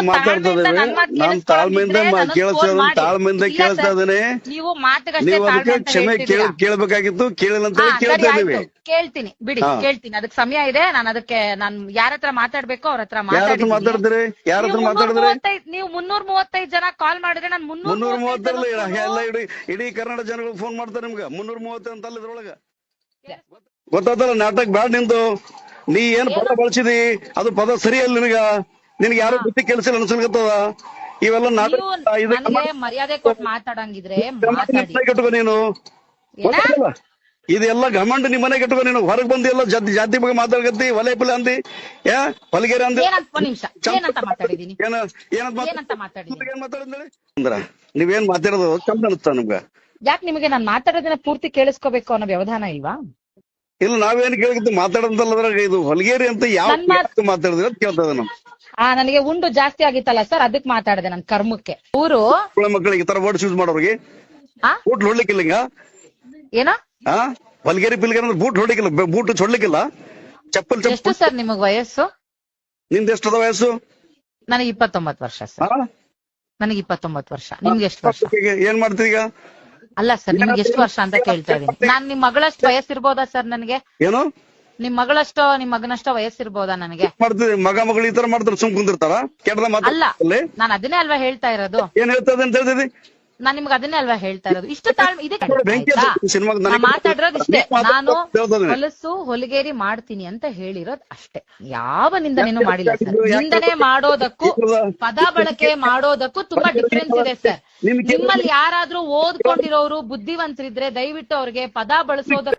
ಮಾತಾಡ್ತಾ ಇದ್ದೇನೆ. ನನ್ ತಾಳ್ಮೆಯಿಂದ ಕೇಳಿಸ್ತಾ ಮಾಡಿ. ತಾಳ್ಮೆಯಿಂದ ಕೇಳಿಸ್ತಾ ಇದ್ದೇನೆ. ನೀವು ನೀವು ಅದಕ್ಕೆ ಕ್ಷಮೆ. ಕೇಳ್ಬೇಕಾಗಿತ್ತು. ಕೇಳಿಲ್ಲ ಅಂತ ಕೇಳ್ತಾ ಸರಿ ಕೇಳ್ತೀನಿ. ಬಿಡಿ. ಕೇಳ್ತೀನಿ. ಅದಕ್ಕೆ ಸಮಯ ಇದೆ. ನಾನು ಅದಕ್ಕೆ ನಾನ್ ಯಾರ ಹತ್ರ ಮಾತಾಡ್ಬೇಕು ಅವ್ರ ಹತ್ರ. ಮಾತಾಡಿದ್ರಿ ಯಾರ ಹತ್ರ ನೀವು ಮುನ್ನೂರ ಮಾತಾಡಿದ್ರಿ? ಮೂವತ್ತೈದು- ನೀವು ಮುನ್ನೂರ ಮೂವತ್ತೈದು ಜನ ಕಾಲ್ ಮಾಡಿದ್ರೆ ನಾನು ಮುನ್ನೂರ ಮೂವತ್ತರಲ್ಲಿ ಮೂವತ್ತೈದು ಎಲ್ಲ ಇಡೀ ಇಡೀ ಕನ್ನಡ ಜನಗಳು ಫೋನ್ ಮಾಡ್ತಾರೆ ನಿಮ್ಗೆ. ಮುನ್ನೂರ ಮೂವತ್ತು ಅಂತ ಅಲ್ಲ ಇದ್ರೊಳಗ? ಗೊತ್ತಾತಲ್ಲ ನಾಟಕ ಬ್ಯಾಡ್ ನಿಂದು. ನೀ ಏನ್ ಪದ ಬಳಸಿದಿ? ಅದು ಪದ ಸರಿ ಅಲ್ಲ ನಿನಗ? ನಿನಗೆ ಯಾರು ಬುತ್ತಿ ಕೆಲಸ ಅನ್ಸಲ್ಗತ್ತದ ಇವೆಲ್ಲ ನಾಟಕ ಮರ್ಯಾದೆ ಕೊಟ್ಟು ಮಾತಾಡಂಗಿದ್ರೆ ಕಟ್ಕೋ ನೀನು? ಇದೆಲ್ಲ ಘಮಂಡ್ ನಿಮ್ ಮನೆಗೆ ಇಟ್ಕೋ ನೀನು. ಹೊರಗ್ ಬಂದಿ ಎಲ್ಲ ಜಾತಿ ಜಾತಿ ಬಗ್ಗೆ ಮಾತಾಡ್ಕತ್ತಿ ಒಲೆ ಪಲೆ ಅಂದಿ ಏ ಹೊಲಗೇರಿ ಅಂದಿ. ಏನಂತ ಅಂದ್ರ ನೀವೇನ್ ಮಾತಾಡೋದು? ಚಂದ ಅನಿಸ್ತಾ ನಿಮ್ಗೆ. ಯಾಕೆ ನಿಮಗೆ ನಾನು ಮಾತಾಡೋದನ್ನ ಪೂರ್ತಿ ಕೇಳಿಸ್ಕೋಬೇಕು ಅನ್ನೋ ವ್ಯವಧಾನ ಇಲ್ವಾ? ಇಲ್ಲ ನಾವೇನ್ ಕೇಳಿದ್ದು ಮಾತಾಡಂತಲ್ಲ ಅದ್ರಾಗ ಇದು ಹೊಲಗೇರಿ ಅಂತ ಯಾವ ಮಾತಾಡಿದ್ರೆ ಅಂತ ಕೇಳ್ತದ ನಾವು ಆ ನನಗೆ ಉಂಡು ಜಾಸ್ತಿ ಆಗಿತ್ತಲ್ಲ ಸರ್ ಅದಕ್ ಮಾತಾಡಿದೆ ನನ್ ಕರ್ಮಕ್ಕೆ. ಊರು ಮಕ್ಕಳಿಗೆ ತರ ವರ್ಡ್ಸ್ ಯೂಸ್ ಮಾಡೋರಿಗೆ. ಬೂಟ್ ಹೊಡ್ಲಿಕ್ಕಿಲ್ಲ ಏನೋ? ಹೊಲಗೇರಿ ಪಿಲ್ಗೇರಿ ಅಂದ್ರೆ ಬೂಟ್ ಹೊಡ್ಲಿಕ್ಕಿಲ್ಲ ಬೂಟ್ ಚೊಡ್ಲಿಕ್ಕಿಲ್ಲ ಚಪ್ಪಲ್ ಎಷ್ಟು ಚಪ್ಪಲ್ ಸರ್ ನಿಮಗ್ ವಯಸ್ಸು? ನಿಮ್ದು ಎಷ್ಟದ ವಯಸ್ಸು? ನನಗೆ ಇಪ್ಪತ್ತೊಂಬತ್ತು ವರ್ಷ ಸರ್. ನನಗೆ ಇಪ್ಪತ್ತೊಂಬತ್ತು ವರ್ಷ. ನಿಮ್ಗೆ ಎಷ್ಟು ವರ್ಷ? ಏನ್ ಮಾಡ್ತೀರಿ ಈಗ? ಅಲ್ಲ ಸರ್ ನಿಮ್ಗೆ ಎಷ್ಟು ವರ್ಷ ಅಂತ ಕೇಳ್ತಾ ಇದೀನಿ ನಾನ್ ನಿಮ್ ಮಗಳಷ್ಟು ವಯಸ್ಸಿರ್ಬೋದಾ ಸರ್ ನನಗೆ? ಏನು? ನಿಮ್ ಮಗಳಷ್ಟೋ ನಿಮ್ ಮಗನಷ್ಟೋ ವಯಸ್ಸಿರ್ಬೋದಾ ನನಗೆ? ಮಾಡ್ತೀವಿ ಮಗ ಮಗಳು ಈ ತರ ಮಾಡ್ತಾರೆ ಸುಮ್ ಕುಂದಿರ್ತಾರ? ಕೆಟ್ಟದ ಅಲ್ಲ ನಾನು ನಾನ್ ಅದನ್ನೇ ಅಲ್ವಾ ಹೇಳ್ತಾ ಇರೋದು? ಏನ್ ಹೇಳ್ತದೆ ಅಂತ ನಾನ್ ನಿಮ್ಗೆ ಅದನ್ನೇ ಅಲ್ವಾ ಹೇಳ್ತಾ ಇರೋದು? ಇಷ್ಟು ತಾಳ್ಮೆ ಇದೆ ಮಾತಾಡಿರೋದು ಇಷ್ಟೇ. ನಾನು. ಹೊಲಸು ಹೊಲಿಗೇರಿ ಮಾಡ್ತೀನಿ ಅಂತ ಹೇಳಿರೋದು ಅಷ್ಟೇ. ಯಾವ ನಿಂದನೇನು ಮಾಡಿಲ್ಲ ಸರ್. ನಿಂದನೆ ಮಾಡೋದಕ್ಕೂ ಪದ ಬಳಕೆ ಮಾಡೋದಕ್ಕೂ ತುಂಬಾ ಡಿಫ್ರೆನ್ಸ್ ಇದೆ ಸರ್. ನಿಮ್ಮಲ್ಲಿ ಯಾರಾದ್ರೂ ಓದ್ಕೊಂಡಿರೋರು ಬುದ್ಧಿವಂತರಿದ್ರೆ ದಯವಿಟ್ಟು ಅವ್ರಿಗೆ ಪದ ಬಳಸೋದಕ್ಕೂ